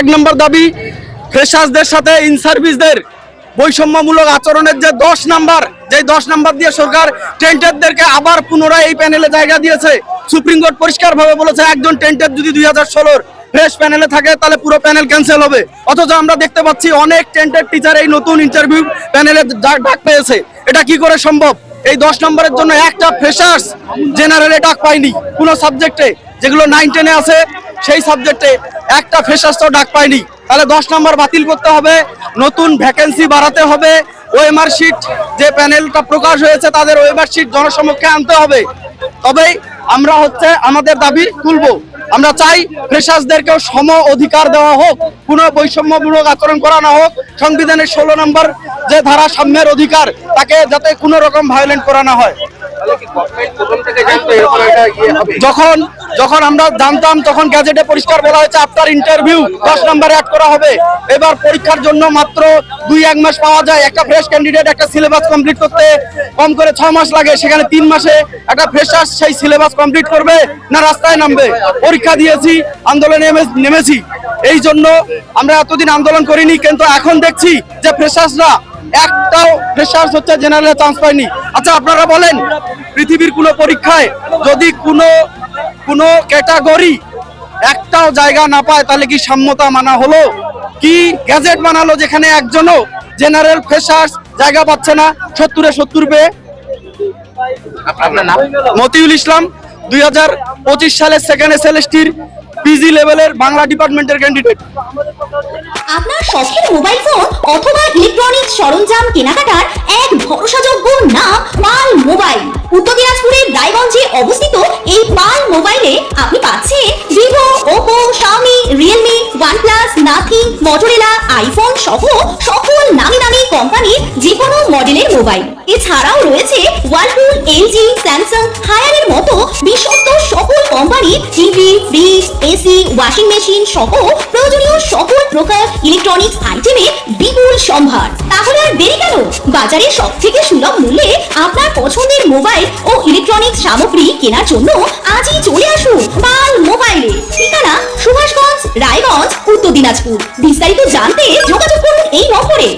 এক নম্বর দাবি, ফ্রেশার্সদের সাথে ইন সার্ভিসদের বৈষম্যমূলক আচরণের যে দশ নাম্বার যে দশ নাম্বার দিয়ে সরকার টেন্টারদেরকে আবার পুনরায় এই প্যানেলে জায়গা দিয়েছে। সুপ্রিম কোর্ট পরিষ্কার ভাবে বলেছে, একজন টেন্টার যদি দুই হাজার ষোলোর ফ্রেশ প্যানেলে থাকে, তাহলে পুরো প্যানেল ক্যান্সেল হবে। অথচ আমরা দেখতে পাচ্ছি অনেক টেন্টার টিচার এই নতুন ইন্টারভিউ প্যানেলে ডাক পেয়েছে। এটা কি করে সম্ভব? এই দশ নম্বরের জন্য একটা ফ্রেশার্স জেনারেলে ডাক পায়নি। কোনো সাবজেক্টে যেগুলো নাইন টেনে আছে, সেই সাবজেক্টে একটা ফ্রেশার্সও ডাক পায়নি। তাহলে দশ নম্বর বাতিল করতে হবে, নতুন ভ্যাকেন্সি বাড়াতে হবে। ওএমআর শিট যে প্যানেলটা প্রকাশ হয়েছে, তাদের ওএমআর শিট জনসমক্ষে আনতে হবে। তবেই আমরা হচ্ছে আমাদের দাবি তুলবো। আমরা চাই ফ্রেশার্সদেরকেও সম অধিকার দেওয়া হোক কোনো বৈষম্যমূলক আচরণ করা না হোক। সংবিধানের ষোলো নম্বর যে ধারা সাম্যের অধিকার, তাকে যাতে কোনো রকম ভায়োলেন্ট করা না হয়। যখন যখন আমরা জানতাম, তখন গ্যাজেটে পরিষ্কার বলা হয়েছে আফটার ইন্টারভিউ দশ নম্বরে অ্যাড করা হবে। এবার পরীক্ষার জন্য মাত্র দুই, এক মাস পাওয়া যায়। একটা ফ্রেশ ক্যান্ডিডেট একটা সিলেবাস কমপ্লিট করতে কম করে ছ মাস লাগে। সেখানে তিন মাসে একটা ফ্রেশার সেই সিলেবাস কমপ্লিট করবে না রাস্তায় নামবে? পরীক্ষা দিয়েছি, আন্দোলনে নেমেছি। এই জন্য আমরা এতদিন আন্দোলন করিনি, কিন্তু এখন দেখছি যে ফ্রেশার্সরা একটাও ফ্রেশার্স হচ্ছে জেনারেলে চান্স পায়নি। আচ্ছা আপনারা বলেন পৃথিবীর কোনো পরীক্ষায় যদি কোনো কোনো ক্যাটাগরি একটাও জায়গা না পায় তাহলে কি সাম্যতা মানা হলো? কি গ্যাজেট বানালো যেখানে একজনও জেনারেল ফ্রেশার্স জায়গা পাচ্ছে না? সত্তরে সত্তর পেয়ে। মতিউল ইসলাম দুই হাজার পঁচিশ সালের সেকেন্ড এস পিজি লেভেলের বাংলা ডিপার্টমেন্টের ক্যান্ডিডেট আপনার শখের মোবাইল ফোন অথবা ইলেকট্রনিক্স সরঞ্জাম কেনাকাটার এক ভরসাযোগ্য নাম পাল মোবাইল উত্তর দিনাজপুরের রায়গঞ্জে অবস্থিত এই পাল মোবাইলে আপনি পাচ্ছেন Vivo Oppo Xiaomi Realme OnePlus Nothing Motorola iPhone সহ সকল নামি দামি কোম্পানির যে কোনো মডেলের মোবাইল এছাড়াও রয়েছে ওয়ালপুল এলজি স্যামসাং হায়ারের মতো বিশ্বস্ত কোম্পানির TV fridge AC washing machine সহ প্রয়োজনীয় সকল প্রকার ইলেকট্রনিক্স আইটেমের বিপুল সম্ভার। তাহলে আর দেরি কেন? বাজারে সব থেকে সুলভ মূল্যে আপনার পছন্দের মোবাইল ও ইলেকট্রনিক্স সামগ্রী কেনার জন্য আজই চলে আসুন পাল মোবাইলে। ঠিকানা সুভাষগঞ্জ, রায়গঞ্জ, উত্তর দিনাজপুর। বিস্তারিত জানতে যোগাযোগ করুন এই নম্বরে।